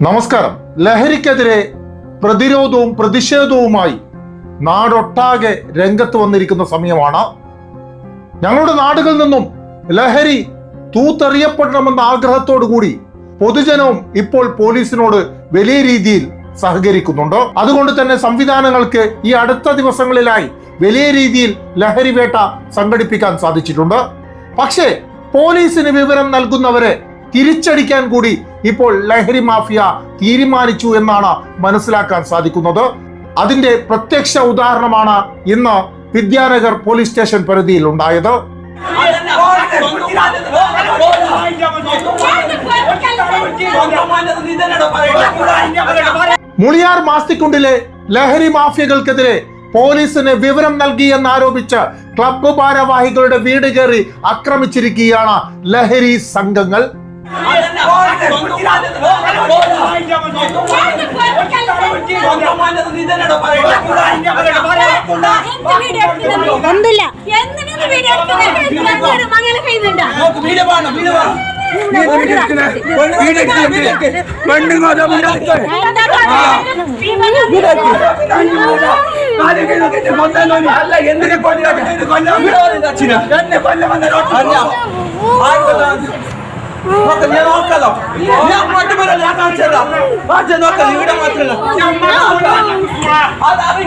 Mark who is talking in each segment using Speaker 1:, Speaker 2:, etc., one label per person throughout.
Speaker 1: നമസ്കാരം. ലഹരിക്കെതിരെ പ്രതിരോധവും പ്രതിഷേധവുമായി നാടൊട്ടാകെ രംഗത്ത് വന്നിരിക്കുന്ന സമയമാണ്. ഞങ്ങളുടെ നാടുകളിൽ നിന്നും ലഹരി തൂത്തെറിയപ്പെടണമെന്ന ആഗ്രഹത്തോടു കൂടി പൊതുജനവും ഇപ്പോൾ പോലീസിനോട് വലിയ രീതിയിൽ സഹകരിക്കുന്നുണ്ട്. അതുകൊണ്ട് തന്നെ സംവിധാനങ്ങൾക്ക് ഈ അടുത്ത ദിവസങ്ങളിലായി വലിയ രീതിയിൽ ലഹരിവേട്ട സംഘടിപ്പിക്കാൻ സാധിച്ചിട്ടുണ്ട്. പക്ഷേ പോലീസിന് വിവരം നൽകുന്നവരെ തിരിച്ചടിക്കാൻ കൂടി ഇപ്പോൾ ലഹരി മാഫിയ തീരുമാനിച്ചു എന്നാണ് മനസ്സിലാക്കാൻ സാധിക്കുന്നത്. അതിന്റെ പ്രത്യക്ഷ ഉദാഹരണമാണ് ഇന്ന് വിദ്യാനഗർ പോലീസ് സ്റ്റേഷൻ പരിധിയിൽ ഉണ്ടായത്. മുളിയാർ മാസ്തിക്കുണ്ടിലെ ലഹരി മാഫിയകൾക്കെതിരെ പോലീസിന് വിവരം നൽകിയെന്നാരോപിച്ച് ക്ലബ്ബ് ഭാരവാഹികളുടെ വീട് കയറി ആക്രമിച്ചിരിക്കുകയാണ് ലഹരി സംഘങ്ങൾ
Speaker 2: എന്തിനാണ് വീഡിയോ
Speaker 3: నేను ఒక్కలో నేను పట్టు మీద నాకు వచ్చేదా వచ్చే ఒక్కలు ఇవిడ మాత్రం అది అవి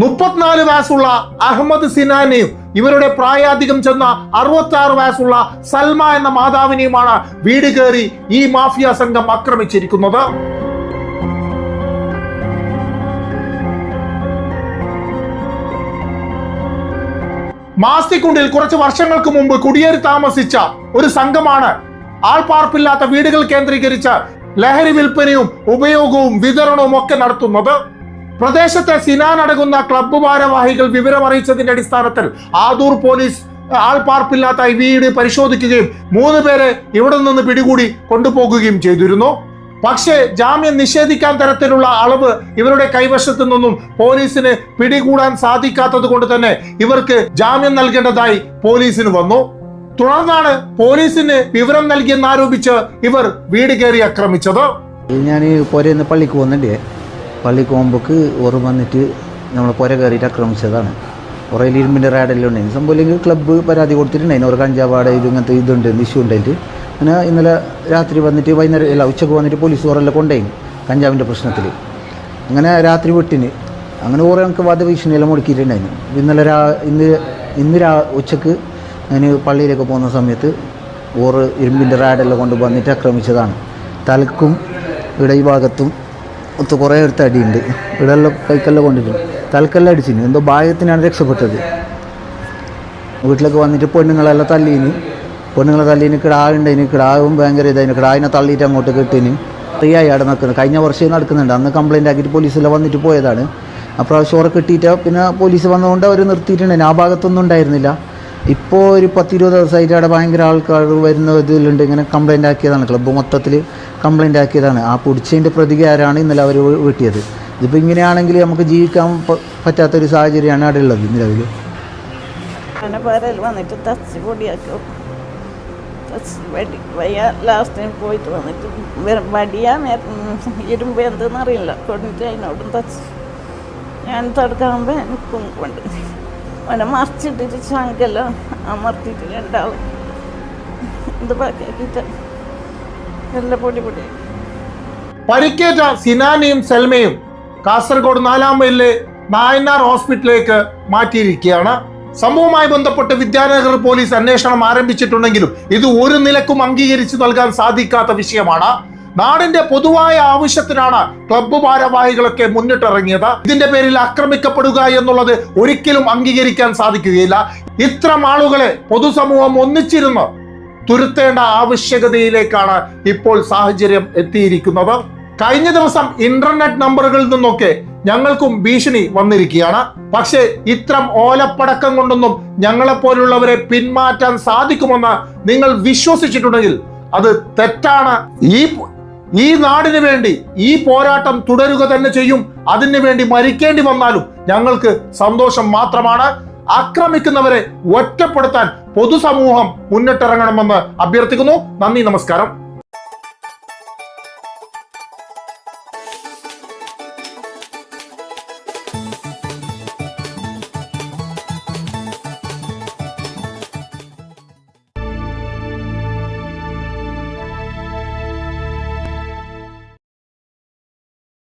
Speaker 1: മുപ്പത്തിനാല് വയസ്സുള്ള അഹമ്മദ് സിനാനെയും ഇവരുടെ പ്രായാധികം ചെന്ന അറുപത്തി ആറ് വയസ്സുള്ള സൽമ എന്ന മാതാവിനെയുമാണ് വീട് കയറി ഈ മാഫിയ സംഘം ആക്രമിച്ചിരിക്കുന്നത്. മാസ്തിക്കുണ്ടിൽ കുറച്ച് വർഷങ്ങൾക്ക് മുമ്പ് കുടിയേറി താമസിച്ച ഒരു സംഘമാണ് ആൾപാർപ്പില്ലാത്ത വീടുകൾ കേന്ദ്രീകരിച്ച് ലഹരി വിൽപ്പനയും ഉപയോഗവും വിതരണവും ഒക്കെ നടത്തുന്നത്. പ്രദേശത്തെ സിനാൻ അടങ്ങുന്ന ക്ലബ്ബ് ഭാരവാഹികൾ വിവരം അറിയിച്ചതിന്റെ അടിസ്ഥാനത്തിൽ ആദൂർ പോലീസ് ആൾപാർപ്പില്ലാത്ത ഈ വീട് പരിശോധിക്കുകയും മൂന്ന് പേരെ ഇവിടെ നിന്ന് പിടികൂടി കൊണ്ടുപോകുകയും ചെയ്തിരുന്നു. പക്ഷേ ജാമ്യം നിഷേധിക്കാൻ തരത്തിലുള്ള അളവ് ഇവരുടെ കൈവശത്തു നിന്നും പോലീസിന് പിടികൂടാൻ സാധിക്കാത്തത് കൊണ്ട് തന്നെ ഇവർക്ക് ജാമ്യം നൽകേണ്ടതായി പോലീസിന് വന്നു. തുടർന്നാണ് പോലീസിന് വിവരം നൽകിയെന്നാരോപിച്ച് ഇവർ വീട് കയറി ആക്രമിച്ചത്.
Speaker 4: ഞാൻ പുരയിൽ പള്ളിക്ക് പോകുന്നുണ്ട്. പള്ളിക്ക് പോകുമ്പോക്ക് ഓർമ്മ വന്നിട്ട് നമ്മൾ പുര കയറിയിട്ട് ആക്രമിച്ചതാണ്. കുറേ ഇരുമ്പിന്റെ റാഡെല്ലാം ഉണ്ടായിരുന്നു സംഭവം ഇല്ലെങ്കിൽ ക്ലബ്ബ് പരാതി കൊടുത്തിട്ടുണ്ടായിരുന്നു ഒരു കഞ്ചാവാട ഇത് ഇങ്ങനത്തെ ഇതുണ്ട് ഇഷ്യൂ ഉണ്ടായിട്ട് അങ്ങനെ ഇന്നലെ രാത്രി വന്നിട്ട് വൈകുന്നേരം അല്ല ഉച്ചയ്ക്ക് വന്നിട്ട് പോലീസ് ഓറെല്ലാം കൊണ്ടുപോയി കഞ്ചാവിന്റെ പ്രശ്നത്തിൽ. അങ്ങനെ രാത്രി വിട്ടിന്. അങ്ങനെ ഓരോ ഞങ്ങൾക്ക് വധഭീഷണിയെല്ലാം മുടക്കിയിട്ടുണ്ടായിരുന്നു. ഇന്നലെ രാ ഇന്ന് ഇന്ന് രാ ഉച്ചയ്ക്ക് ഞാൻ പള്ളിയിലേക്ക് പോകുന്ന സമയത്ത് ഓറ് ഇരുമ്പിന്റെ റാഡെല്ലാം കൊണ്ട് വന്നിട്ട് ആക്രമിച്ചതാണ്. തലക്കും ഇവിടെ ഈ ഭാഗത്തും ഒത്ത് കുറേ അടുത്ത് അടിയുണ്ട്. ഇടെല്ലാം കൈക്കെല്ലാം കൊണ്ടിട്ടുണ്ട് തലക്കെല്ലാം അടിച്ചിന്. എന്തോ ഭാഗത്തിനാണ് രക്ഷപ്പെട്ടത്. വീട്ടിലേക്ക് വന്നിട്ട് പെണ്ണുങ്ങളെല്ലാം തല്ലീന്. പെണ്ണുങ്ങളെ തല്ലീന് കിടാവുണ്ടതിന് കിടാവും ഭയങ്കര ഇതായി കിടാവിനെ തള്ളിയിട്ട് അങ്ങോട്ട് കെട്ടിന്. ഫ്രീ ആയി അവിടെ നിൽക്കുന്നത് കഴിഞ്ഞ വർഷം നടക്കുന്നുണ്ട്. അന്ന് കംപ്ലയിന്റ് ആക്കിയിട്ട് പോലീസിൽ വന്നിട്ട് പോയതാണ്. അപ്രാവശ്യം ഉറ കിട്ടിയിട്ട് പിന്നെ പോലീസ് വന്നതുകൊണ്ട് അവർ നിർത്തിയിട്ടുണ്ട്. ആ ഭാഗത്തൊന്നും ഉണ്ടായിരുന്നില്ല. ഇപ്പോൾ ഒരു പത്തിരുപത് ദിവസമായിട്ട് അവിടെ ഭയങ്കര ആൾക്കാർ വരുന്ന ഇതിലുണ്ട്. ഇങ്ങനെ കംപ്ലൈന്റ് ആക്കിയതാണ്. ക്ലബ്ബ് മൊത്തത്തിൽ കംപ്ലൈന്റ് ആക്കിയതാണ്. ആ പിടിച്ചതിന്റെ പ്രതികാരമാണ് ഇന്നലെ അവർ വെട്ടിയത്? ഇതിപ്പോൾ ഇങ്ങനെയാണെങ്കിൽ നമുക്ക് ജീവിക്കാൻ പറ്റാത്തൊരു സാഹചര്യമാണ് അവിടെ ഉള്ളത് നിലവിൽ.
Speaker 5: വന്നിട്ട് തച്ച് പൊടിയാക്കും വയ്യ ടൈം പോയിട്ട് വന്നിട്ട് വടിയാ ഇരുമ്പ് എന്തെന്ന് അറിയില്ല. കൊണ്ടിട്ട് അതിനോടും തച്ച് ഞാൻ തടുക്കാകുമ്പോൾ എനിക്ക് കൊണ്ട് അവനെ മറിച്ചിട്ടിട്ട് ചങ്കെല്ലാം. അമർത്തിയിട്ട് രണ്ടാളും ഇത് ബാക്കിയാക്കിയിട്ട് നല്ല പൊടി പൊടിയാക്കി
Speaker 1: പരിക്കേറ്റ സിനാനിയും സെൽമയും കാസർഗോഡ് നാലാം മൈലിലെ നായനാർ ഹോസ്പിറ്റലിലേക്ക് മാറ്റിയിരിക്കുകയാണ്. സംഭവവുമായി ബന്ധപ്പെട്ട് വിദ്യാനഗർ പോലീസ് അന്വേഷണം ആരംഭിച്ചിട്ടുണ്ടെങ്കിലും ഇത് ഒരു നിലക്കും അംഗീകരിച്ചു നൽകാൻ സാധിക്കാത്ത വിഷയമാണ്. നാടിന്റെ പൊതുവായ ആവശ്യത്തിനാണ് ക്ലബ്ബ് ഭാരവാഹികളൊക്കെ മുന്നിട്ടിറങ്ങിയത്. ഇതിന്റെ പേരിൽ ആക്രമിക്കപ്പെടുക എന്നുള്ളത് ഒരിക്കലും അംഗീകരിക്കാൻ സാധിക്കുകയില്ല. ഇത്തരം ആളുകളെ പൊതുസമൂഹം ഒന്നിച്ചിരുന്ന് തുരുത്തേണ്ട ആവശ്യകതയിലേക്കാണ് ഇപ്പോൾ സാഹചര്യം എത്തിയിരിക്കുന്നത്. കഴിഞ്ഞ ദിവസം ഇന്റർനെറ്റ് നമ്പറുകളിൽ നിന്നൊക്കെ ഞങ്ങൾക്കും ഭീഷണി വന്നിരിക്കുകയാണ്. പക്ഷേ ഇത്തരം ഓലപ്പടക്കം കൊണ്ടൊന്നും ഞങ്ങളെപ്പോലുള്ളവരെ പിന്മാറ്റാൻ സാധിക്കുമെന്ന് നിങ്ങൾ വിശ്വസിച്ചിട്ടുണ്ടെങ്കിൽ അത് തെറ്റാണ്. ഈ ഈ നാടിന് വേണ്ടി ഈ പോരാട്ടം തുടരുക തന്നെ ചെയ്യും. അതിനു വേണ്ടി മരിക്കേണ്ടി വന്നാലും ഞങ്ങൾക്ക് സന്തോഷം മാത്രമാണ്. ആക്രമിക്കുന്നവരെ ഒറ്റപ്പെടുത്താൻ പൊതുസമൂഹം മുന്നിട്ടിറങ്ങണമെന്ന് അഭ്യർത്ഥിക്കുന്നു. നന്ദി നമസ്കാരം.